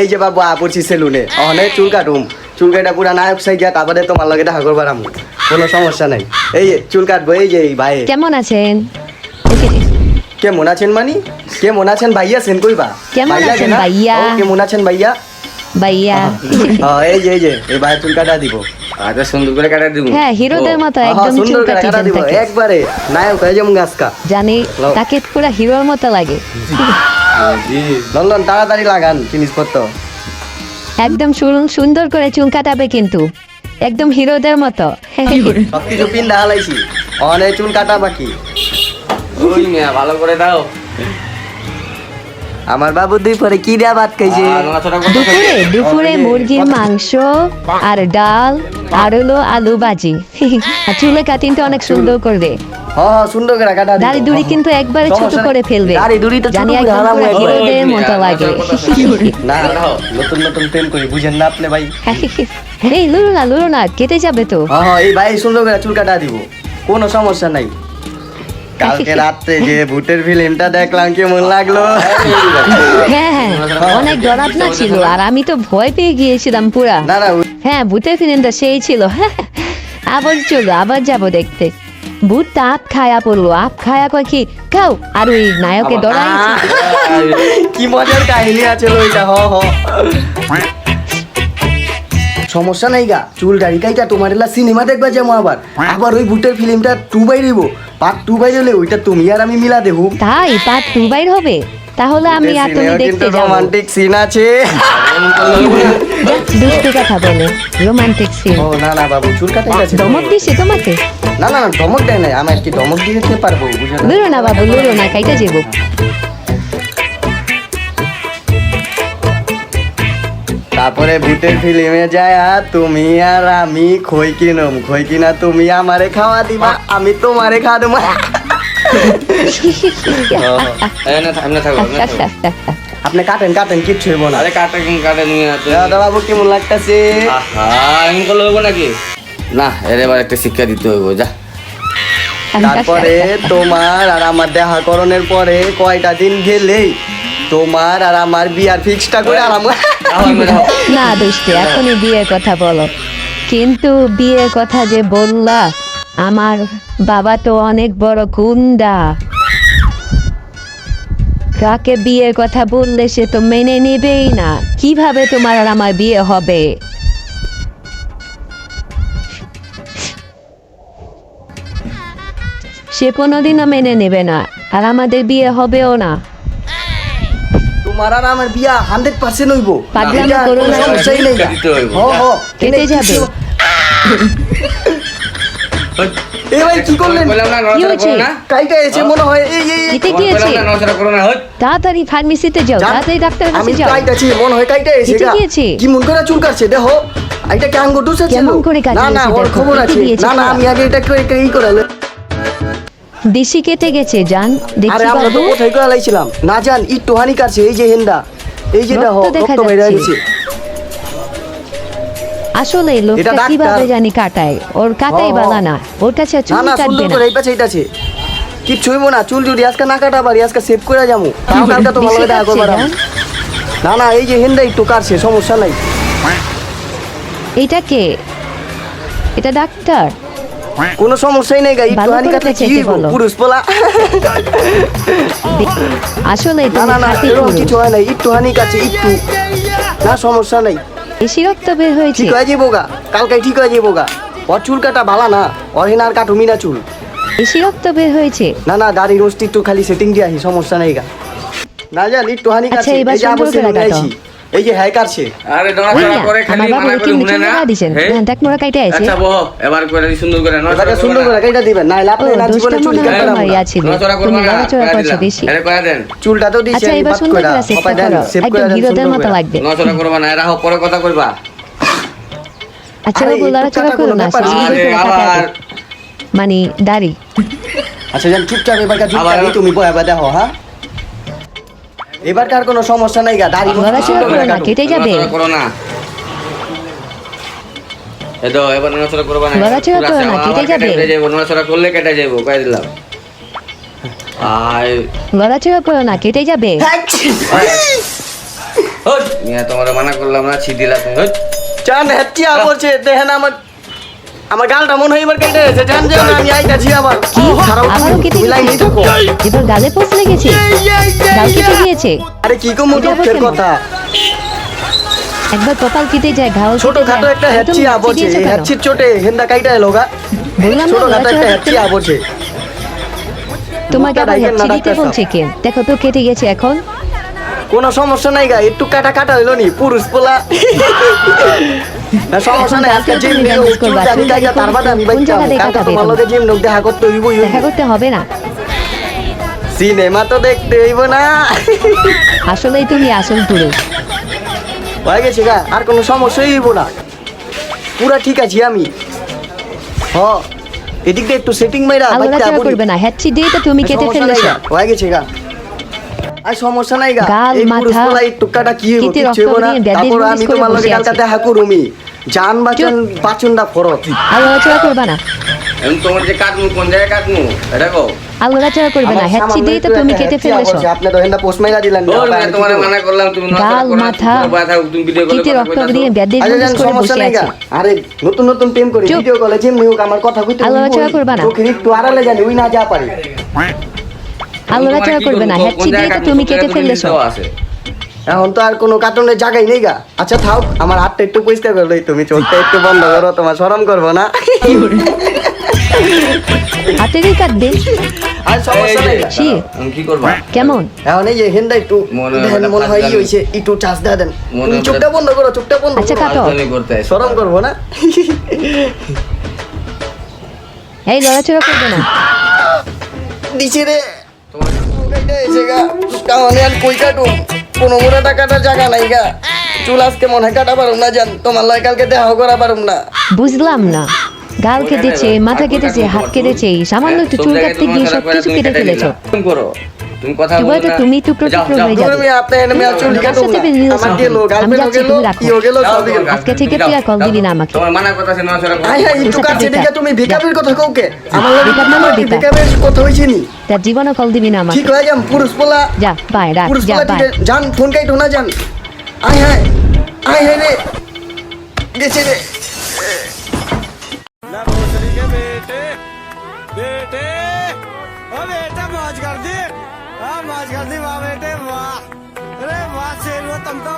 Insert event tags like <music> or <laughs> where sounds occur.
এই যে বাবু আপড়ছি সেলুনে অনেক চুল কাটুম। চুল কাটা পুরা নায়ক সাই গিয়া তারপরে তোমার লগে দেখা করবার আমু। কোনো সমস্যা নাই। এই যে চুল কাটবো এই যে ভাই কেমন আছেন? কেমন আছেন মানি? কেমন আছেন ভাইয়া সেন কইবা? কেমন ভাইয়া আছেন কেনা? ভাইয়া? কেমন আছেন ভাইয়া? ভাইয়া। এই যে এই যে এই ভাই চুল কাটা দিব। আচ্ছা সুন্দর করে কাটা দিব। হ্যাঁ হিরোদের মতো একদম চুল কাটা দিব। একবারে নায়ক হয়ে যেমন গাছকা। জানি তাকে পুরো হিরোর মতো লাগে। লন্ডন তাড়াতাড়ি লাগান জিনিসপত্র। একদম শুনুন সুন্দর করে চুল কাটাবে কিন্তু। একদম হিরোদের মতো। সবকিছু পিন হালাইছি অনেক চুল কাটা বাকি। ভালো করে দাও। আমার বাবু দুই পরে কি দেয়া ভাত খাইছে? দুপুরে দুপুরে মুরগির মাংস আর ডাল আর হলো আলু ভাজি। <laughs> আর চুলে কাটিংটা অনেক সুন্দর করবে। হ্যাঁ হ্যাঁ সুন্দর করে কাটা দাড়ি দুড়ি কিন্তু একবারে ছোট করে ফেলবে। দাড়ি দুড়ি তো জানি একদম হারাবো পুরো একবারে। হিরোদের মতো লাগে। <laughs> না নতুন নতুন প্রেম করি বুঝেন না আপনি ভাই। <laughs> এই লুরো না লুরো না কেটে যাবে তো। হ্যাঁ এই ভাই সুন্দর করে চুল কাটা দিব। কোনো সমস্যা নাই। কালকে রাত্রে যে ভূতের ফিল্মটা দেখলাম কেমন লাগল? হ্যাঁ হ্যাঁ অনেক ডরাবনা ছিল আর আমি তো ভয় পেয়ে গিয়েছিলাম পুরা। হ্যাঁ ভূতের ফিল্মটা সেই ছিল। <laughs> আবার চলো আবার যাব দেখতে। ভূতটা আপ খায়া পড়ল আপ খায়া কয় কি খাও। আর ওই নায়কে ডরাই কি মজার কাহিনী আছে ওইটা হ হ। সমস্যা নাই গা চুল দাড়ি কাইটা তোমার এলা সিনেমা দেখবা যেমন আবার। আবার ওই ভূতের ফিল্মটা টু বাই দিব। পার্ট টু বাইর হলে ওইটা তুমি আর আমি মিলা দেবো। তাই পার্ট টু বাইর হবে? তাহলে আমি আর তুমি দেখতে যাব। রোমান্টিক সিন আছে। দুষ্টু কথা বলে। রোমান্টিক সিন ও না না বাবু চুল কাটা গেছে ধমক দিছে তোমাকে? না না না ধমক দেয় নাই। আমার কি ধমক দিতে পারব বুঝো না না বাবু লুরো না কাইটা যাব। তারপরে ভূতের ফিল্মে যায় আর তুমি আর আমি খই কিনম খই কিনা তুমি আমারে খাওয়া দিবা আমি তোমারে খাওয়া দেবো। <laughs> আপনি কাটেন কাটেন কিচ্ছু হইব না। আরে কাটা কাটা নিয়ে না তুমি। দাদা বাবু কেমন লাগতেছে? আহা এমন করলে হইব নাকি? না এর এবার একটা শিক্ষা দিতে হইব যা। তারপরে তোমার আর আমার দেখা করণের পরে কয়টা দিন গেলেই তোমার আর আমার বিয়ার ফিক্সটা করে আর। না দুষ্টু, এখনই বিয়ের কথা বলো। কিন্তু বিয়ের কথা যে বললা, আমার বাবা তো অনেক বড় গুন্ডা। কাকে বিয়ের কথা বললে সে তো মেনে নেবেই না। কীভাবে তোমার আর আমার বিয়ে হবে? সে কোনোদিনও মেনে নেবে না, আর আমাদের বিয়ে হবেও না। তোমার আর আমার বিয়া হান্ড্রেড পার্সেন্ট হইব পাগলামি করো না। সমস্যাই নেই গা। দিতে হইব, হ, যা। হ। কেটে যাবে। এ ভাই কি করলেন বললাম হয়েছে? করো এসে মনে হয় এই এই করো না হট তাড়াতাড়ি ফার্মেসিতে যাও তাড়াতাড়ি ডাক্তারের আমি কাছে যাও কাইটাছি মনে হয় কাইটা এসে। কি মন করে চুল কাটছে দেখো এটা কি আঙ্গুর ডুসে কেমন করে না না ওর খবর আছে না না আমি আগে এটা করে ই করালে দেশি কেটে গেছে জান। আরে দেখি আমরা তো বাবু। কোথায় করে লাইছিলাম না জান একটু হানি কাটছে এই যে হেন্দা এই যে দেখো রক্ত দেখা রক্ত বের যাচ্ছে। গেছে। আসলে এটা লোকটা ডাক্তার। কীভাবে জানি কাটায়? ওর কাটাই হ। বালা না। ওর কাছে না চুল না কাটবে সুন্দর না। করে এই পাশে কিচ্ছু হইব না চুল যদি আজকে না কাটা পারি আজকে সেভ করে যাব। তাও কালকে তো ভালো বেশি দেখা কাটছে, করবার না না এই যে হেন্দা একটু কাটছে সমস্যা নাই। এটা কে? এটা ডাক্তার? কোনো সমস্যাই নেই গা একটু হানি কাটলে কি। পুরুষ পোলা। আসলে না না না এরকম কিছু হয় না একটু হানি কাটছে একটু। না সমস্যা নাই। বেশি রক্ত বের হয়েছে। ঠিক হয়ে যাব গা কালকে ঠিক হয়ে যাব গা। ওর চুল কাটা ভালা না ওর হেনা আর কাটুমি না চুল। বেশি রক্ত বের হয়েছে। না না দাড়ি রোস্ট একটু খালি সেটিং দিয়ে আসি সমস্যা নেই গা। না জান একটু হানি আচ্ছা, এবার এই যে কাটো। এই যে হ্যাঁ কাটছে আরে নড়াচড়া করে খালি মানা করে না। হ্যাঁ? হ্যাঁ, দেখ মোরা কাইটা আছে। আচ্ছা বহ এবার করে সুন্দর করে নড়াচড়া সুন্দর করে কেটে দিবেন না না জীবনে চুল হয়। ইয়া ছিল নড়াচড়া করো না নড়াচড়া করে বেশি। আরে করে দেন। চুলটা তো দিছে আচ্ছা এবার সুন্দর করে একদম হিরোদের মতো লাগবে। নড়াচড়া করবা না এরা হোক পরে কথা কইবা। আচ্ছা বাবু একটু করো না কাটা আবার। মানে দাড়ি। আচ্ছা জান চুপচাপ এবার আবার- তুমি বয়াবা দেখো হ্যাঁ? এবার কার কোনো সমস্যা নাই গা দাড়ি না কেটে যাবে নড়াচড়া করো না এই তো এবার নড়াচড়া করবা না নড়াচড়া পুরা করো না, কেটে যাবে। কেটে যাব নড়াচড়া করলে কেটে যাব কয়ে দিলাম আর লড়াচড়া করো না কেটে যাবে হ্যাঁ। হট মিয়া তোমার মানা করলাম না হট বলছে দেখেন আমার আমার গালটা মন হয় এবার কেটে গেছে। জান জান আমি আইতাছি আবার। কি খারাপ আবারও কেটে গেছে থাকো। এবার গালে পোষ লেগেছে। গাল কেটে গিয়েছে আরে কি কম আবার কথা? একবার কপাল কেটে যায় ঘাও ছোট খাটো একটা হেচ্চিয়া বলছে হেচ্ছির চোটে হেন্দা কাইটা এলো গা। বললাম ছোট খাটো একটা না। বলছে তোমাকে আবার হেচ্ছি? দিতে বলছে কে? দেখো তো কেটে গেছে এখন। কোনো সমস্যা নাই গা একটু কাটা কাটা হইল নি পুরুষ পোলা। <laughs> সমস্যা নাই আজকে জিম নিয়ে dance করবা। চুল দাড়ি কাইটা তার বাদে আমি কোন কালকে তোমার লগে জিম লোক দেখা করতে হইবই দেখা করতে হবে না? সিনেমা তো দেখতে হইব না। আসলেই তুমি আসল পুরুষ। হয়ে গেছে গা আর কোনো সমস্যাই হইব না। পুরা ঠিক আছি আমি। হ এদিক দিয়ে একটু সেটিং মাইরা আপনি করবে না হ্যাচ্ছি দিয়ে তো তুমি কেটে ফেলেছো। হয়ে গেছে গা। আর সমস্যা নাই গা এই পুরুষ এই টুকাটা কি হইব কেটে কিচ্ছু হইব না। তারপর আমি তোমার লগে কালকে। দেখা করুমি জান বাঁচন বাঁচুনটা ফরত আলোচনা করবে না। এখন তোমার যে কাটমু কোন জায়গায় কাটমু এটা কও। আলোচনা করবে না। হ্যাচ্ছি দিয়ে তো তুমি কেটে ফেলেছো। আপনি তো হেন্দা পোস্ট মাইরা দিলেন মিয়া তোমার মানা করলাম তুমি নজর গাল, না, মাথা, তুমি ভিডিও কলে কথা রক্ত কইতাছো। বেরিয়ে ব্যান্ডেজ আরে করে সমস্যা বসে নাই গা। আরে নতুন নতুন প্রেম করি। ভিডিও কলে যে মুখ আমার কথা কইতে আলোচনা করবা না। চোখের একটু আড়ালে জানি ওই না যা পারে। আলোচনা করবে না? হ্যাচ্ছি দিয়ে তো তুমি কেটে ফেলেছো। আছে। এখন তো আর কোনো কার্টুনের জায়গায় নেই গা। আচ্ছা থাক আমার হাতটা একটু পরিষ্কার করল তুমি চোখটা একটু বন্ধ করো তোমার শরম করব না। আর সমস্যা এই নেই। যে, ছি। আমি কি করবা? কেমন? এখন এই যে হেন্দা একটু দেখেন ওটা মনে হয় ই হইছে একটু চাষ দেয়া দেন। তুমি চোখটা বন্ধ করো চোখটা বন্ধ আচ্ছা, কাটো। করব না। এই লড়াচড়া করবে না। দিছে রে। তোমার এসে গা কাহনে আর কই কাটু কোনো মোড়াটা কাটার জায়গা নাই গা। চুল আজকে মনে হয় কাটা পারুম না জান। তোমার লয় কালকে দেহ করা পারুম না। বুঝলাম না। গাল কেটেছে মাথা কেটেছে হাত কেটেছে সামান্য একটু চুল কাটতে গিয়ে সব কিছু কেটে কেটে ফেলেছো। করো। তুমি কথা বলো না। তুমি তো প্রতিক্রিয়া হয়ে যাবে। আপনি এনে আছো লিখে দাও আমার গেলো গার্লফ্রেন্ড হয়ে গেলো কি হয়ে গেলো সব আজকে থেকে তুই কল দিবি না আমাকে। তোমার মানা কথা না ছড়া আই হ্যাঁ ইটু কাছে দিকে তুমি ভিকাবির কথা কওকে আমার লাগি কথা না ভিকাবির কথা হইছে নি তার জীবনে কল দিবি না আমাকে। ঠিক হয়ে যাম পুরুষ পোলা যা বাই রাখ যা বাই। জান ফোন কাইটো না জান আই হ্যাঁ আই হ্যাঁ রে। গেছে রে। बेटे बेटे ओ बेटा मौज कर दे હા માછગરથી વાહ બેટે વાહ. અરે વાહ શેરવો તમ તો